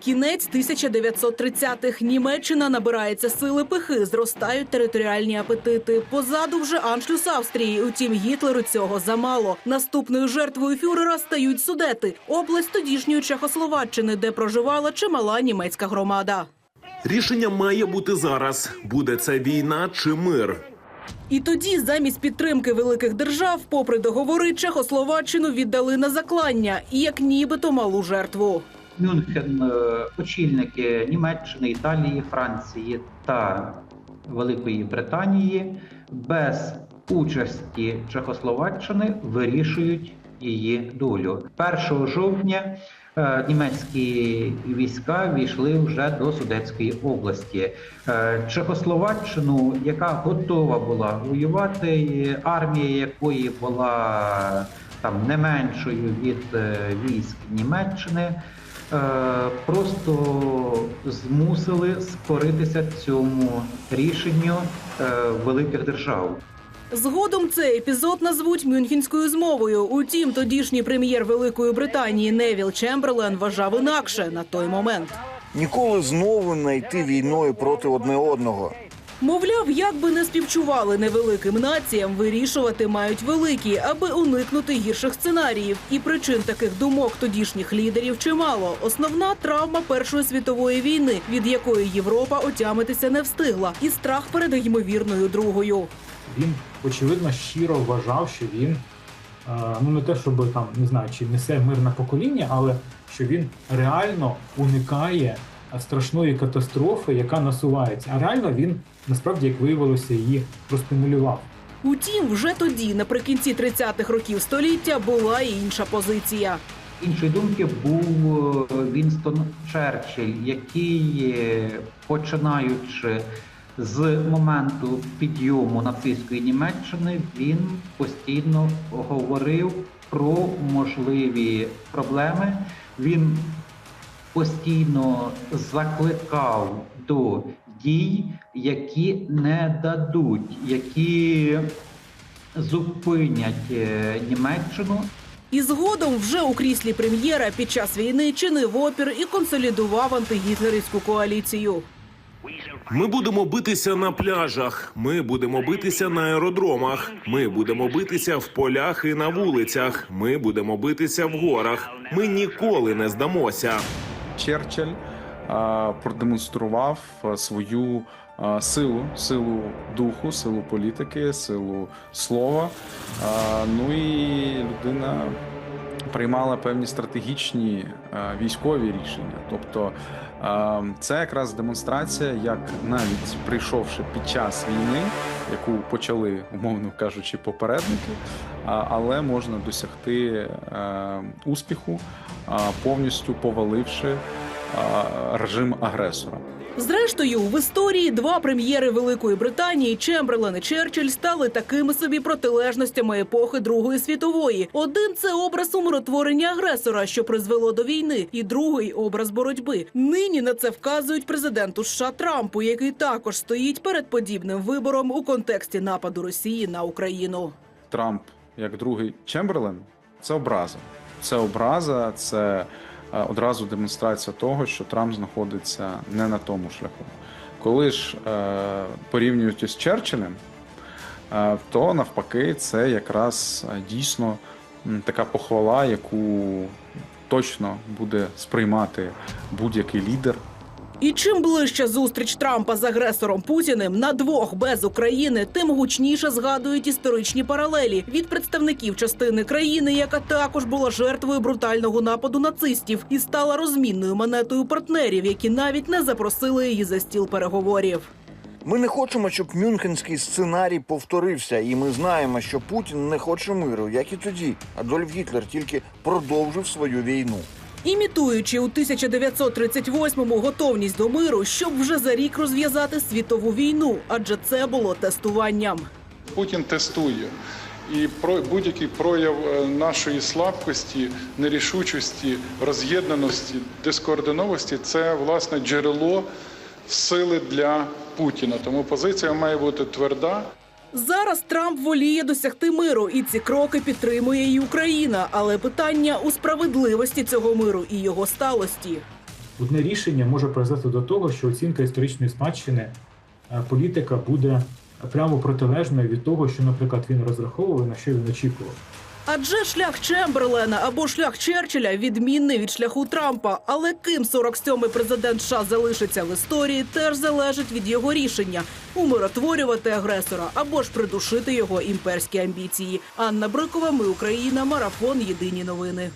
Кінець 1930-х. Німеччина набирається сили пихи, зростають територіальні апетити. Позаду вже аншлюс Австрії. Утім, Гітлеру цього замало. Наступною жертвою фюрера стають судети, область тодішньої Чехословаччини, де проживала чимала німецька громада. Рішення має бути зараз: буде це війна чи мир. І тоді, замість підтримки великих держав, попри договори, Чехословаччину віддали на заклання, і як нібито малу жертву. Мюнхен, е, очільники Німеччини, Італії, Франції та Великої Британії без участі Чехословаччини вирішують її долю. 1 жовтня е, німецькі війська війшли вже до Судетської області. Е, Чехословаччину, яка готова була воювати, армія якої була там не меншою від військ Німеччини. Е, просто змусили скоритися цьому рішенню е, великих держав. Згодом цей епізод назвуть Мюнхенською змовою. Утім, тодішній прем'єр Великої Британії Невіл Чемберлен вважав інакше на той момент. Ніколи знову не йти війною проти одне одного. Мовляв, як би не співчували невеликим націям, вирішувати мають великі, аби уникнути гірших сценаріїв. І причин таких думок тодішніх лідерів чимало. Основна травма Першої світової війни, від якої Європа отямитися не встигла, і страх перед ймовірною другою. Він очевидно щиро вважав, що він е, ну не те, щоб там не знаю, чи несе мирне покоління, але що він реально уникає страшної катастрофи, яка насувається. А реально він насправді, як виявилося, її простимулював. Утім, вже тоді, наприкінці 30-х років століття, була і інша позиція. Іншої думки був е, Вінстон Черчилль, який, е, починаючи з моменту підйому нацистської Німеччини, він постійно говорив про можливі проблеми. Він постійно закликав до дій, які не дадуть, які зупинять е, Німеччину І згодом вже у кріслі прем'єра під час війни чинив опір і консолідував антигітлерівську коаліцію. Ми будемо битися на пляжах. Ми будемо битися на аеродромах. Ми будемо битися в полях і на вулицях. Ми будемо битися в горах. Ми ніколи не здамося. Черчилль продемонстрував свою силу, силу духу, силу політики, силу слова. Ну і людина приймала певні стратегічні а, військові рішення. Тобто а, це якраз демонстрація, як навіть прийшовши під час війни, яку почали, умовно кажучи, попередники, але можна досягти е, успіху, повністю поваливши режим агресора. Зрештою, в історії два прем'єри Великої Британії Чемберлен і Черчилль стали такими собі протилежностями епохи Другої світової. Один це образ умиротворення агресора, що призвело до війни, і другий образ боротьби. Нині на це вказують президенту США Трампу, який також стоїть перед подібним вибором у контексті нападу Росії на Україну. Трамп, як другий Чемберлен, це образа. Це образа, це одразу демонстрація того, що Трамп знаходиться не на тому шляху. Коли ж е, порівнюють із Черчиллем, е, то навпаки, це якраз е, дійсно така похвала, яку точно буде сприймати будь-який лідер І чим ближче зустріч Трампа з агресором Путіним на двох без України, тим гучніше згадують історичні паралелі від представників частини країни, яка також була жертвою брутального нападу нацистів і стала розмінною монетою партнерів, які навіть не запросили її за стіл переговорів. Ми не хочемо, щоб мюнхенський сценарій повторився, і ми знаємо, що Путін не хоче миру, як і тоді. Адольф Гітлер тільки продовжив свою війну. Імітуючи у 1938-му готовність до миру, щоб вже за рік розв'язати світову війну, адже це було тестуванням. Путін тестує. І про будь-який прояв е, нашої слабкості, нерішучості, роз'єднаності, дискоординованості це власне джерело сили для Путіна. Тому позиція має бути тверда. Зараз Трамп воліє досягти миру, і ці кроки підтримує і Україна. Але питання у справедливості цього миру і його сталості. одне рішення може призвести до того, що оцінка історичної спадщини е, політика буде прямо протилежною від того, що, наприклад, він розраховував, на що він очікував. Адже шлях Чемберлена або шлях Черчилля відмінний від шляху Трампа. Але ким 47-й президент США залишиться в історії, теж залежить від його рішення умиротворювати агресора або ж придушити його імперські амбіції. Анна Брикова, ми Україна, марафон. Єдині новини.